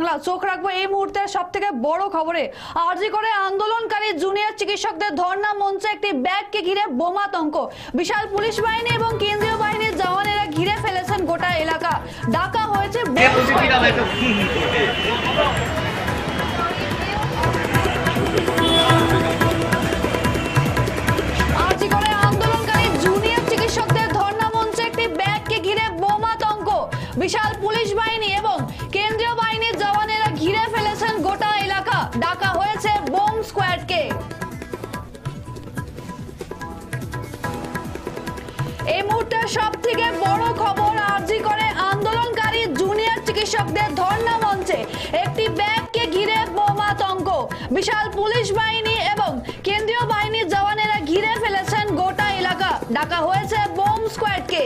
বাংলা চোখ রাখব এই মুহূর্তের সব থেকে বড় খবরে। আরজি করে আন্দোলনকারী জুনিয়র চিকিৎসকদের ধর্ণা মঞ্চে একটি ব্যাগকে ঘিরে বোমাতঙ্ক বিশাল পুলিশ বাহিনী এবং কেন্দ্রীয় বাহিনীর জওয়ানেরা ঘিরে ফেলেছেন গোটা এলাকা। ডাকা হয়েছে আরজি করে আন্দোলনকারী জুনিয়র চিকিৎসকদের ধর্ণা মঞ্চে একটি ব্যাগকে ঘিরে বোমাতঙ্ক বিশাল পুলিশ বাহিনী এবং মঞ্চে একটি ব্যাগকে ঘিরে বোমাতঙ্ক বিশাল পুলিশ বাহিনী এবং কেন্দ্রীয় বাহিনীর জওয়ানেরা ঘিরে ফেলেছেন গোটা এলাকা। ডাকা হয়েছে বোম স্কোয়াডকে।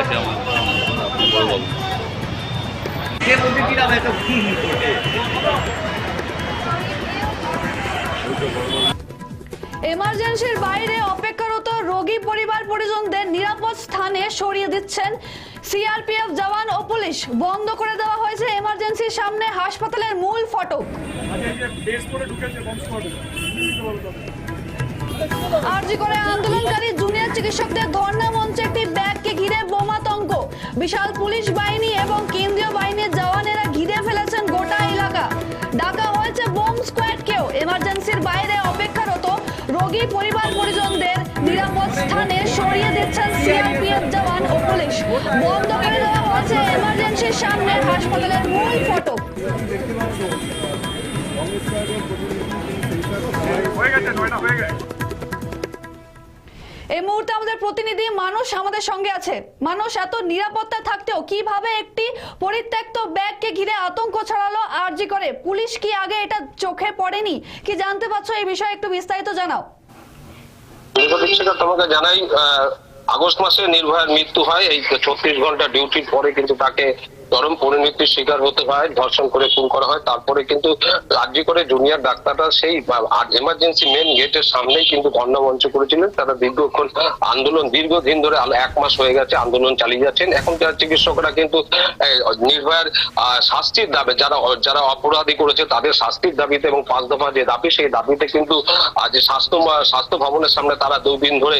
আছে আমার এমার্জেন্সির বাইরে অপেক্ষারত রোগী পরিবার পরিজনদের নিরাপদ স্থানে সরিয়ে দিচ্ছেন সিআরপিএফ জওয়ান ও পুলিশ। বন্ধ করে দেওয়া হয়েছে এমার্জেন্সির সামনে হাসপাতালের মূল ফটক। আরজি করে আন্দোলনকারী জুনিয়র চিকিৎসকদের ধর্ণা মঞ্চে একটি ব্যাগকে ঘিরে বোমাতঙ্ক বিশাল পুলিশ বাহিনী এবং কেন্দ্রীয় বাহিনীর জওয়ানেরা ঘিরে ফেলেছেন গোটা এলাকা। ডাকা হয়েছে বোম স্কোয়াডকেও। এমার্জেন্সির বাইরে অপেক্ষারত রোগী পরিবার পরিজনদের নিরাপদ স্থানে সরিয়ে দিচ্ছেন সিআরপিএফ জওয়ান ও পুলিশ। বন্ধ করে দেওয়া হয়েছে এমার্জেন্সির সামনে হাসপাতালের মূল ফটক। হয়ে গেছে হয়ে গেছে। এই মুহূর্তে আমাদের প্রতিনিধি মানুষ আমাদের সঙ্গে আছে। মানুষ, এত নিরাপত্তা থাকতেও কীভাবে একটি পরিত্যক্ত ব্যাগকে ঘিরে আতঙ্ক ছড়ালো আরজি করে? পুলিশ কি আগে এটা চোখে পড়েনি? কি জানতে পারছ এই বিষয়ে একটু বিস্তারিত জানাও। তোমাকে জানাই আগস্ট মাসে নির্ভয়ার মৃত্যু হয়। এই ছত্রিশ ঘণ্টা ডিউটির পরে কিন্তু তাকে চরম পরিণতির শিকার হতে হয়, ধর্ষণ করে খুন করা হয়। তারপরে কিন্তু রাজ্য করে জুনিয়র ডাক্তাররা সেই এমার্জেন্সি মেন গেটের সামনেই কিন্তু ধর্ণা করেছিলেন। তারা দীর্ঘক্ষণ আন্দোলন, দীর্ঘদিন ধরে এক মাস হয়ে গেছে আন্দোলন চালিয়ে যাচ্ছেন। এখন যারা চিকিৎসকরা কিন্তু নির্ভয়ার শাস্তির দাবি, যারা যারা অপরাধী করেছে তাদের শাস্তির দাবিতে এবং পাঁচ দফা যে দাবি, সেই দাবিতে কিন্তু আজ স্বাস্থ্য স্বাস্থ্য ভবনের সামনে তারা দুই দিন ধরে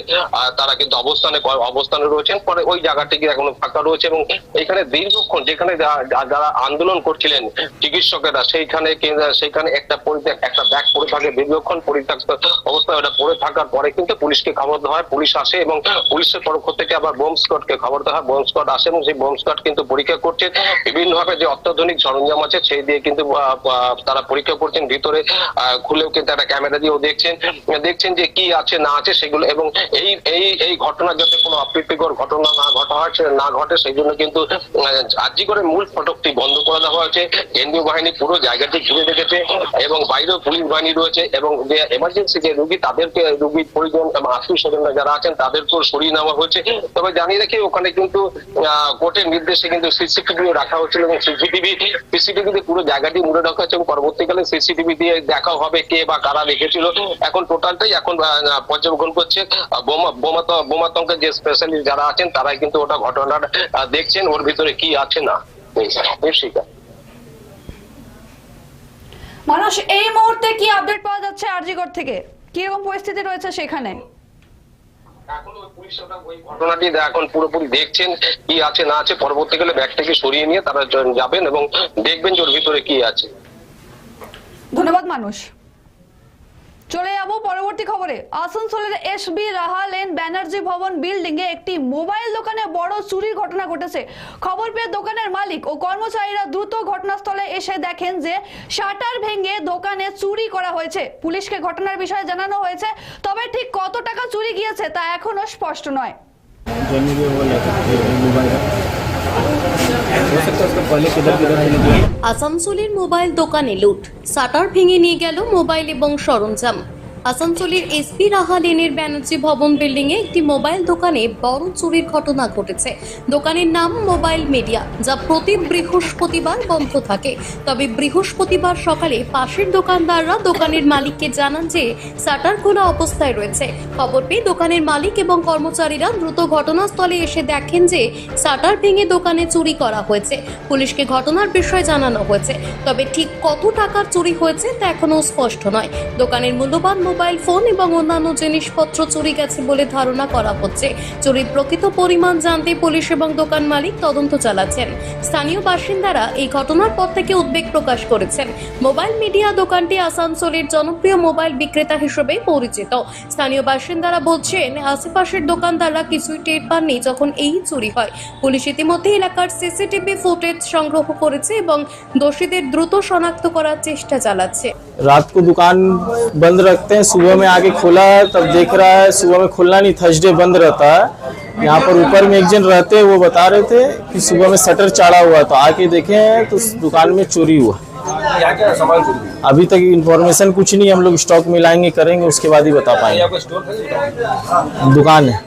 তারা কিন্তু অবস্থানে অবস্থানে রয়েছেন। পরে ওই জায়গাটিকে এখনও ফাঁকা রয়েছে এবং এখানে দীর্ঘক্ষণ যেখানে যা- যারা আন্দোলন করছিলেন চিকিৎসকেরা, সেইখানে সেইখানে একটা পরিত্যাগ একটা ব্যাগ পড়ে থাকে, দীর্ঘক্ষণ পরিত্যক্ত অবস্থায় ওটা পড়ে থাকার পরে কিন্তু পুলিশকে খবর দেওয়া হয়, পুলিশ আসে এবং পুলিশের পক্ষ থেকে আবার বোম স্কোয়াডকে খবর দেওয়া হয়, বোম স্কোয়াড আসে এবং সেই বোম স্কোয়াড কিন্তু পরীক্ষা করছে। বিভিন্ন ভাবে যে অত্যাধুনিক সরঞ্জাম আছে, সেই দিয়ে কিন্তু তারা পরীক্ষা করছেন। ভিতরে খুলেও কিন্তু একটা ক্যামেরা দিয়েও দেখছেন। দেখছেন যে কি আছে, না আছে সেগুলো এবং এই এই এই ঘটনা যাতে কোনো অপ্রীতিকর ঘটনা না ঘটা হয় না ঘটে, সেই জন্য কিন্তু আর্জি করে মূল ফটকটি বন্ধ করে দেওয়া হয়েছে। কেন্দ্রীয় বাহিনী পুরো জায়গাটি ঘিরে রেখেছে এবং বাইরেও পুলিশ বাহিনী রয়েছে এবং যে এমার্জেন্সি যে রুগী, তাদেরকে রুগীর পরিজন এবং আত্মীয় স্বজনরা যারা আছেন, তাদেরকেও সরিয়ে নেওয়া হয়েছে। তবে জানিয়ে রেখে, ওখানে কিন্তু কোর্টের নির্দেশে কিন্তু সিসিটিভিও রাখা হয়েছিল এবং সিসিটিভি সিসিটিভিতে পুরো জায়গাটি মুড়ে রাখা হয়েছে এবং পরবর্তীকালে সিসিটিভি দিয়ে দেখা হবে কে বা কারা রেখেছিল। এখন টোটালটাই এখন পর্যবেক্ষণ করছে। বোমাতঙ্কের যে স্পেশালিস্ট যারা আছেন, তারাই কিন্তু ওটা ঘটনাটা দেখছেন, ওর ভিতরে কি আছে না। শিকার মানুষ এই মুহূর্তে কি আপডেট পাওয়া যাচ্ছে আরজিগড় থেকে? কীরকম পরিস্থিতি রয়েছে সেখানে? ঘটনাটি এখন পুরোপুরি দেখছেন কি আছে না আছে পরবর্তীকালে ব্যাগটাকে সরিয়ে নিয়ে তারা যাবেন এবং দেখবেন যে ওর ভিতরে কি আছে। ধন্যবাদ মানুষ চলে যাব পরবর্তী খবরে। আসানসোলের এসবি রাহা লেন ব্যানার্জি ভবন বিল্ডিং এ একটি মোবাইল দোকানে বড় চুরির ঘটনা ঘটেছে। খবর পেয়ে দোকানের মালিক ও কর্মচারীরা দ্রুত ঘটনাস্থলে এসে দেখেন যে শাটার ভেঙে দোকানে চুরি করা হয়েছে। পুলিশকে ঘটনার বিষয়ে জানানো হয়েছে, তবে ঠিক কত টাকা চুরি গিয়েছে তা এখনও স্পষ্ট নয়। আসানসোলের মোবাইল দোকানে লুট। শাটার ভেঙে নিয়ে গেল মোবাইল এবং সরঞ্জাম। আসানসোলের এসপি রাহা লেনের ব্যানার্জি ভবন বিল্ডিং এ একটি মোবাইল দোকানে বড় চুরির ঘটনা ঘটেছে। দোকানের নাম মোবাইল মিডিয়া, যা প্রতি বৃহস্পতিবার বন্ধ থাকে। তবে বৃহস্পতিবার সকালে পাশের দোকানদাররা দোকানের মালিককে জানান যে শাটার খোলা অবস্থায় রয়েছে। খবর পেয়ে দোকানের মালিক এবং কর্মচারীরা দ্রুত ঘটনাস্থলে এসে দেখেন যে শাটার ভেঙে দোকানে চুরি করা হয়েছে। পুলিশকে ঘটনার বিষয়ে জানানো হয়েছে। তবে ঠিক কত টাকার চুরি হয়েছে তা এখনও স্পষ্ট নয়। দোকানের মূল্যবান মোবাইল ফোন এবং অন্যান্য জিনিসপত্র চুরি গেছে বলে ধারণা করা হচ্ছে চুরির প্রকৃত পরিমাণ জানতে পুলিশ এবং দোকান মালিক তদন্ত চালাচ্ছেন স্থানীয় বাসিন্দারা এই ঘটনার পর থেকে উদ্বেগ প্রকাশ করেছেন মোবাইল মিডিয়া দোকানটি আসানসোলের জনপ্রিয় মোবাইল বিক্রেতা হিসেবে পরিচিত স্থানীয় বাসিন্দারা বলছেন আশেপাশের দোকানদাররা কিছুই টের পাননি যখন এই চুরি হয় পুলিশ ইতিমধ্যে এলাকার সিসিটিভি ফুটেজ সংগ্রহ করেছে এবং দোষীদের দ্রুত শনাক্ত করার চেষ্টা চালাচ্ছে रात को दुकान बंद रखते हैं सुबह में आके खोला है तब देख रहा है सुबह में खुलना नहीं थर्सडे बंद रहता है। यहाँ पर ऊपर में एक जन रहते हैं वो बता रहे थे कि सुबह में शटर चाड़ा हुआ तो आके देखे हैं तो दुकान में चोरी हुआ। अभी तक इन्फॉर्मेशन कुछ नहीं हम लोग स्टॉक मिलाएँगे करेंगे उसके बाद ही बता पाएँगे। दुकान है।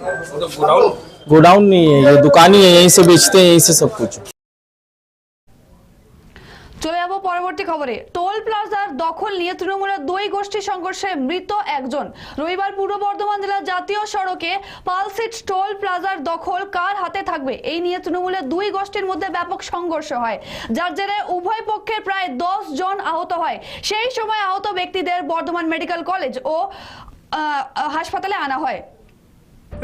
गोडाउन नहीं है ये दुकान ही है यहीं से बेचते हैं यहीं से सब कुछ। পরবর্তী খবরে, টোল প্লাজার দখল নিয়ে তৃণমূলের দুই গোষ্ঠী সংঘর্ষে মৃত একজন। রবিবার পূর্ব বর্ধমান জেলার জাতীয় সড়কে পালসিট টোল প্লাজার দখল কার হাতে থাকবে? এই নিয়ে তৃণমূলের দুই গোষ্ঠীর মধ্যে ব্যাপক সংঘর্ষ হয়। যার জেরে উভয় পক্ষের প্রায় দশ জন আহত হয়। সেই সময় আহত ব্যক্তিদের বর্ধমান মেডিকেল কলেজ ও হাসপাতালে আনা হয়।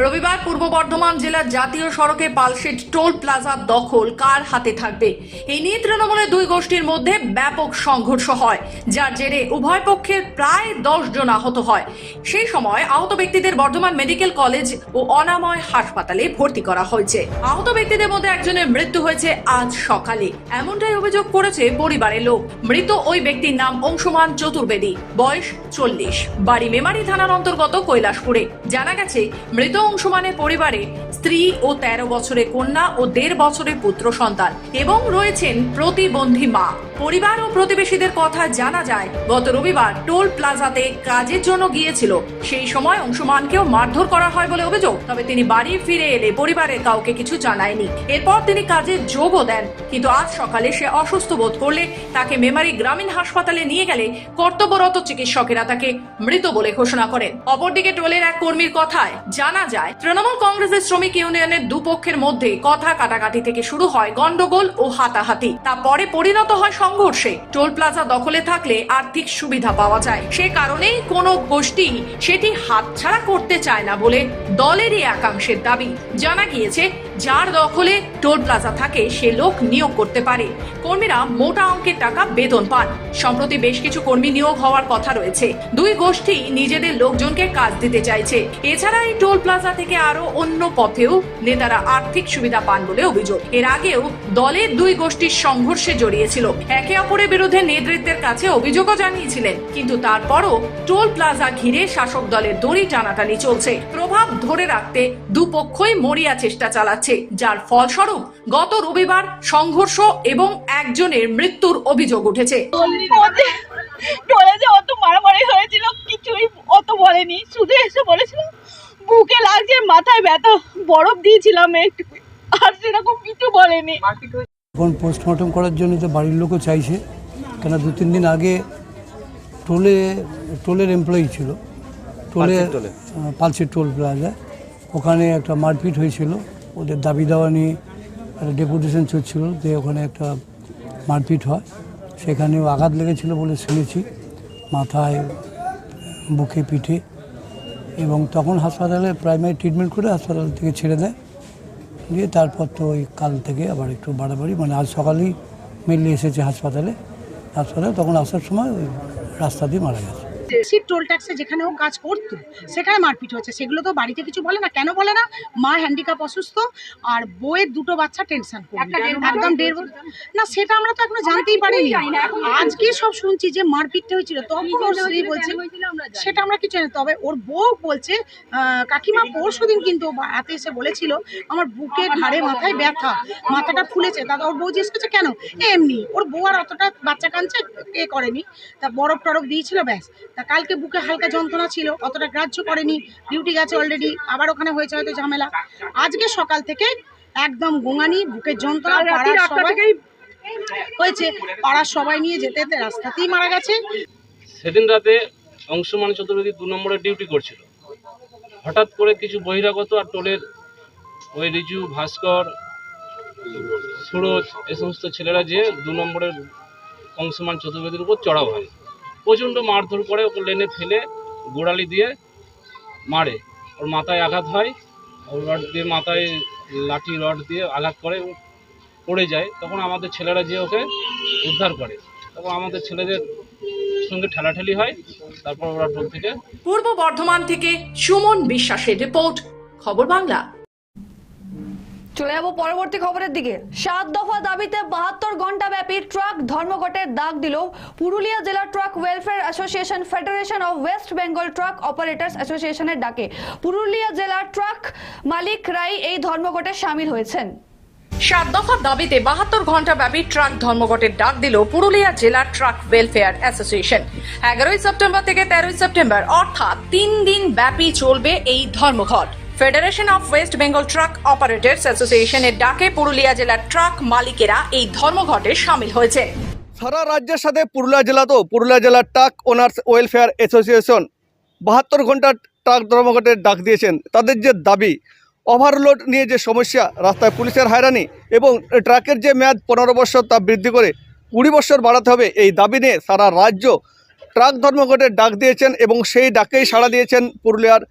রবিবার পূর্ব বর্ধমান জেলার জাতীয় সড়কে পালসেট টোল প্লাজার দখল কার হাতে থাকবে? এই নিয়ে তৃণমূলের দুই গোষ্ঠীর মধ্যে ব্যাপক সংঘর্ষ হয়, যার জেরে উভয় পক্ষের প্রায় দশ জন আহত হয়। সেই সময় আহত ব্যক্তিদের বর্ধমান মেডিকেল কলেজ ও অনাময় হাসপাতালে ভর্তি করা হয়েছে। আহত ব্যক্তিদের মধ্যে একজনের মৃত্যু হয়েছে আজ সকালে। এমনটাই অভিযোগ করেছে পরিবারের লোক। মৃত ওই ব্যক্তির নাম অংশমান চতুর্বেদী, বয়স চল্লিশ। বাড়ি মেমারি থানার অন্তর্গত কৈলাসপুরে। জানা গেছে, মৃত অংশুমানের পরিবারে স্ত্রী ও তেরো বছরের কন্যা ও দেড় বছরের পুত্র সন্তান এবং রয়েছেন প্রতিবন্ধী মা। পরিবার ও প্রতিবেশীদের কথা জানা যায়, গত রবিবার টোল প্লাজাতে কাজের জন্য গিয়েছিল। সেই সময় অংশমানকেও মারধর করা হয় বলে অভিযোগ, তবে তিনি বাড়ি ফিরে এলে পরিবারের কাউকে কিছু জানায়নি। এরপর তিনি কাজে যোগও দেন, কিন্তু আজ সকালে সে অসুস্থ বোধ করলে তাকে মেমারি গ্রামীণ হাসপাতালে নিয়ে গেলে কর্তব্যরত চিকিৎসকেরা তাকে মৃত বলে ঘোষণা করেন। অপরদিকে টোলের এক কর্মীর কথায় জানা যায়, তৃণমূল কংগ্রেসের শ্রমিক ইউনিয়নের দুপক্ষের মধ্যে কথা কাটাকাটি থেকে শুরু হয় গন্ডগোল ও হাতাহাতি। তা পরে পরিণত হয় সংঘর্ষে টোল প্লাজা দখলে থাকলে আর্থিক সুবিধা পাওয়া যায়। সে কারণেই কোনো গোষ্ঠী সেটি হাতছাড়া করতে চায় না বলে দলেরই একাংশের দাবি। জানা গিয়েছে যার দখলে টোল প্লাজা থাকে, সে লোক নিয়োগ করতে পারে। কর্মীরা মোটা অঙ্কের টাকা বেতন পান। সম্প্রতি বেশ কিছু কর্মী নিয়োগ হওয়ার কথা রয়েছে। দুই গোষ্ঠী নিজেদের লোকজনকে কাজ দিতে চাইছে। এছাড়া এই টোল প্লাজা থেকে আরও অন্য পথেও নেতারা আর্থিক সুবিধা পান বলে অভিযোগ। এর আগেও দলের দুই গোষ্ঠীর সংঘর্ষে জড়িয়েছিল। একে অপরের বিরুদ্ধে নেতৃত্বের কাছে অভিযোগও জানিয়েছিলেন। কিন্তু তারপরও টোল প্লাজা ঘিরে শাসক দলের দড়ি টানাটানি চলছে। প্রভাব ধরে রাখতে দুপক্ষই মরিয়া চেষ্টা চালাচ্ছে যার ফলস্বরূপ গত রবিবার সংঘর্ষ এবং একজনের মৃত্যুর অভিযোগ উঠেছে। যে অত মারামারি হয়েছিল কিছুই অত বলেনি শুধু এসে বলেছিল বুকে লাগছে মাথায় ব্যথা বরফ দিয়েছিলাম একটু। আর সেরকম কিছু বলেনি। এখন পোস্টমর্টম করার জন্য তো বাড়ির লোকও চাইছে কেন দু তিন দিন আগে টোলে টোলের এমপ্লয়ি ছিল। টোলে পালসি টোল প্লাজা। ওখানে একটা মারপিট হয়েছিল। ওদের দাবি দেওয়া নিয়ে একটা ডেপুটেশন চলছিল যে ওখানে একটা মারপিট হয়। সেখানেও আঘাত লেগেছিল বলে শুনেছি। মাথায় বুকে পিঠে। এবং তখন হাসপাতালে প্রাইমারি ট্রিটমেন্ট করে হাসপাতাল থেকে ছেড়ে দেয়। দিয়ে তারপর তো ওই কাল থেকে আবার একটু বাড়াবাড়ি। মানে আজ সকালেই মেনলি এসেছে হাসপাতালে। হাসপাতালে তখন আসার সময় ওই রাস্তা দিয়ে মারা গেছে। সিট টোল ট্যাক্সে যেখানে ও কাজ করতো সেখানে মারপিট হচ্ছে সেগুলো তো বাড়িতে কিছু বলে না কেন বলে না? মা হ্যান্ডিক্যাপ অসুস্থ আর বইয়ের দুটো বাচ্চা টেনশন একদম দেড় না সেটা আমরা তো এখনও জানতেই পারিনি। আজকে সব শুনছি যে মারপিটটা হয়েছিল তখন ওর স্ত্রী বলছে সেটা আমরা কিছু জানি তবে ওর বউ বলছে কাকিমা পরশু দিন কিন্তু হাতে এসে বলেছিল আমার বুকে ঘাড়ে মাথায় ব্যথা মাথাটা ফুলেছে। দাদা ওর বউ জিজ্ঞেস করছে কেন? এমনি ওর বউ আর অতটা বাচ্চা কাঁদছে এ করেনি। তা বরফ টরফ দিয়েছিল ব্যাস। তা কালকে বুকে হালকা যন্ত্রণা ছিল অতটা গ্রাহ্য করেনি ডিউটি গেছে অলরেডি আবার ওখানে হয়েছে হয়তো ঝামেলা। আজকে সকাল থেকে একদম গোঙানি বুকের যন্ত্রণা পাড়ার সবাই হয়েছে। পাড়ার সবাই নিয়ে যেতে যেতে রাস্তাতেই মারা গেছে। সেদিন রাতে অংশমান চতুর্বেদী দু নম্বরে ডিউটি করছিল। হঠাৎ করে কিছু বহিরাগত আর টোলের ওই রিজু ভাস্কর সুরজ এ সমস্ত ছেলেরা যে দু নম্বরের অংশমান চতুর্বেদীর উপর চড়াও হয়। প্রচণ্ড মারধর করে ওকে লেনে ফেলে গোড়ালি দিয়ে মারে। ওর মাথায় আঘাত হয়, ওর রড দিয়ে মাথায় লাঠি, রড দিয়ে আঘাত করে পড়ে যায়। তখন আমাদের ছেলেরা যে ওকে উদ্ধার করে। তখন আমাদের ছেলেদের সঙ্গে ঠেলাঠেলি হয়, তারপর ওরা থেকে পূর্ব বর্ধমান থেকে সুমন বিশ্বাসের রিপোর্ট, খবর বাংলা। চলে যাব পরবর্তী খবরের দিকে। সাত দফা দাবিতে বাহাত্তর ঘণ্টা ব্যাপী ট্রাক ধর্মঘটের ডাক দিল পুরুলিয়া জেলা truck welfare association federation of West Bengal truck operators অ্যাসোসিয়েশনের ডাকে। পুরুলিয়া জেলা ট্রাক মালিক রাই এই ধর্মঘটে সামিল হয়েছেন। সাত দফার দাবিতে বাহাত্তর ঘণ্টা ব্যাপী ট্রাক ধর্মঘটের ডাক দিল পুরুলিয়া জেলা ট্রাক ওয়েলফেয়ার অ্যাসোসিয়েশন। এগারোই সেপ্টেম্বর থেকে তেরোই সেপ্টেম্বর, অর্থাৎ তিন দিন ব্যাপী চলবে এই ধর্মঘট। Federation of West Bengal truck operators অ্যাসোসিয়েশনের ডাকে পুরুলিয়া জেলার ট্রাক মালিকেরা এই ধর্মঘটে সামিল হয়েছে। সারা রাজ্যের সাথে পুরুলিয়া জেলাতেও পুরুলিয়া জেলার ট্রাক ওনার্স ওয়েলফেয়ার অ্যাসোসিয়েশন বাহাত্তর ঘণ্টা ট্রাক ধর্মঘটের ডাক দিয়েছেন। তাদের যে দাবি ওভারলোড নিয়ে যে সমস্যা, রাস্তায় পুলিশের হয়রানি এবং ট্রাকের যে মেয়াদ পনেরো বছর তা বৃদ্ধি করে কুড়ি বছর বাড়াতে হবে, এই দাবি নিয়ে সারা রাজ্য ট্রাক ধর্মঘটের ডাক দিয়েছেন এবং সেই ডাকেই সাড়া দিয়েছেন পুরুলিয়ার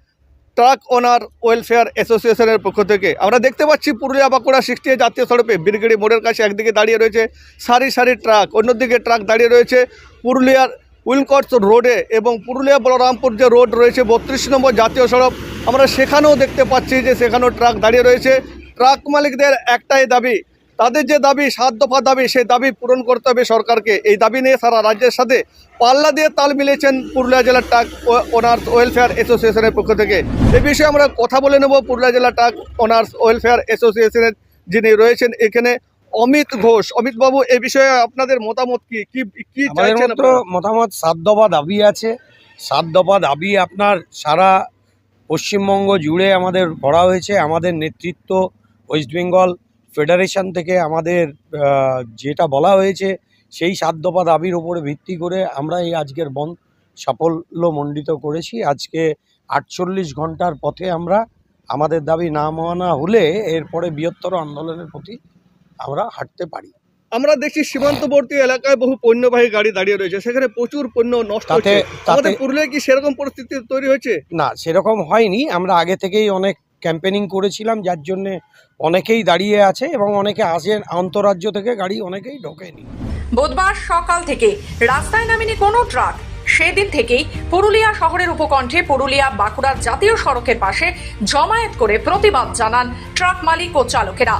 ট্রাক ওনার ওয়েলফেয়ার অ্যাসোসিয়েশনের পক্ষ থেকে। আমরা দেখতে পাচ্ছি পুরুলিয়া বাঁকুড়া সৃষ্টি জাতীয় সড়কে বীরগিরি মোড়ের কাছে একদিকে দাঁড়িয়ে রয়েছে সারি সারি ট্রাক, অন্যদিকে ট্রাক দাঁড়িয়ে রয়েছে পুরুলিয়ার উইলকটস রোডে এবং পুরুলিয়া বলরামপুর যে রোড রয়েছে বত্রিশ নম্বর জাতীয় সড়ক। আমরা সেখানেও দেখতে পাচ্ছি যে সেখানেও ট্রাক দাঁড়িয়ে রয়েছে। ট্রাক মালিকদের একটাই দাবি তাদের যে দাবি সাত দফা দাবি সেই দাবি পূরণ করতে হবে সরকারকে। এই দাবি নিয়ে সারা রাজ্যের সাথে পাল্লা দিয়ে তাল মিলেছেন পুরুলিয়া জেলার ট্রাক ওনার্স ওয়েলফেয়ার অ্যাসোসিয়েশনের পক্ষ থেকে। এ বিষয়ে আমরা কথা বলে নেব পুরুলিয়া জেলা টাক ওনার্স ওয়েলফেয়ার অ্যাসোসিয়েশনের যিনি রয়েছেন এখানে অমিত ঘোষ। অমিত বাবু এ বিষয়ে আপনাদের মতামত কি? কি? মতামত সাত দফা দাবি আছে। সাত দফা দাবি আপনার সারা পশ্চিমবঙ্গ জুড়ে আমাদের করা হয়েছে। আমাদের নেতৃত্ব ওয়েস্ট বেঙ্গল ফেডারেশন থেকে আমাদের যেটা বলা হয়েছে সেই সাত দফা দাবির উপরে ভিত্তি করে আমরা এই আজকের বন্ধ সাফল্যমণ্ডিত করেছি। আজকে আটচল্লিশ ঘণ্টার পথে আমরা আমাদের দাবি না মানা হলে এরপরে বৃহত্তর আন্দোলনের প্রতি আমরা হাঁটতে পারি। আমরা দেখছি সীমান্তবর্তী এলাকায় বহু পণ্যবাহী গাড়ি দাঁড়িয়ে রয়েছে সেখানে প্রচুর পণ্য নষ্ট হচ্ছে। তাতে আমাদের পুরুলিয়ায় কি সেরকম পরিস্থিতি তৈরি হয়েছে? না সেরকম হয়নি। আমরা আগে থেকেই অনেক ক্যাম্পেনিং করেছিলাম যার জন্যে অনেকেই দাঁড়িয়ে আছে এবং অনেকে আসেন আন্তরাজ্য থেকে, গাড়ি অনেকেই ঢোকেনি। বুধবার সকাল থেকে রাস্তায় নামেনি কোনো ট্রাক। সেদিন থেকেই পুরুলিয়া শহরের উপকণ্ঠে পুরুলিয়া বাঁকুড়ার জাতীয় সড়কের পাশে জমায়েত করে প্রতিবাদ জানান ট্রাক মালিক ও চালকেরা।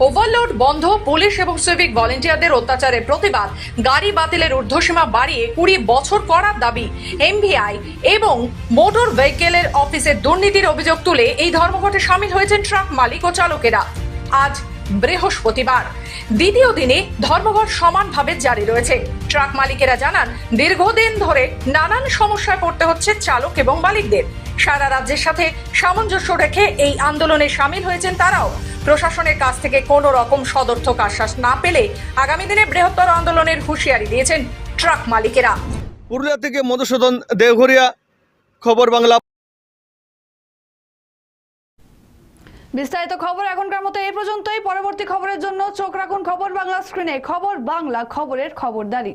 ওভারলোড বন্ধ, পুলিশ এবং সিভিক ভলেন্টিয়ারদের অত্যাচারের প্রতিবাদ, গাড়ি বাতিলের ঊর্ধ্বসীমা বাড়িয়ে কুড়ি বছর করার দাবি এমভিআই এবং মোটর ভেহিকেলের অফিসের দুর্নীতির অভিযোগ তুলে এই ধর্মঘটে সামিল হয়েছেন ট্রাক মালিক ও চালকেরা। আজ বৃহস্পতিবার, দ্বিতীয় দিনে ধর্মঘট সমানভাবে জারি রয়েছে। ট্রাক মালিকেরা জানান, দীর্ঘদিন ধরে নানান সমস্যায় পড়তে হচ্ছে চালক এবং মালিকদের। সারা রাজ্যের সাথে সামঞ্জস্য রেখে এই আন্দোলনে সামিল হয়েছেন তারাও। প্রশাসনের কাছ থেকে কোনো রকম সদর্থক আশ্বাস না পেলে আগামী দিনে বৃহত্তর আন্দোলনের হুঁশিয়ারি দিয়েছেন ট্রাক মালিকেরা। পুরুলিয়া থেকে মধুসূদন দেওঘরিয়া খবর বাংলা। বিস্তারিত খবর এখনকার মতো এই পর্যন্তই। পরবর্তী খবরের জন্য চোখ রাখুন খবর বাংলা স্ক্রিনে। খবর বাংলা খবরের খবরদারি।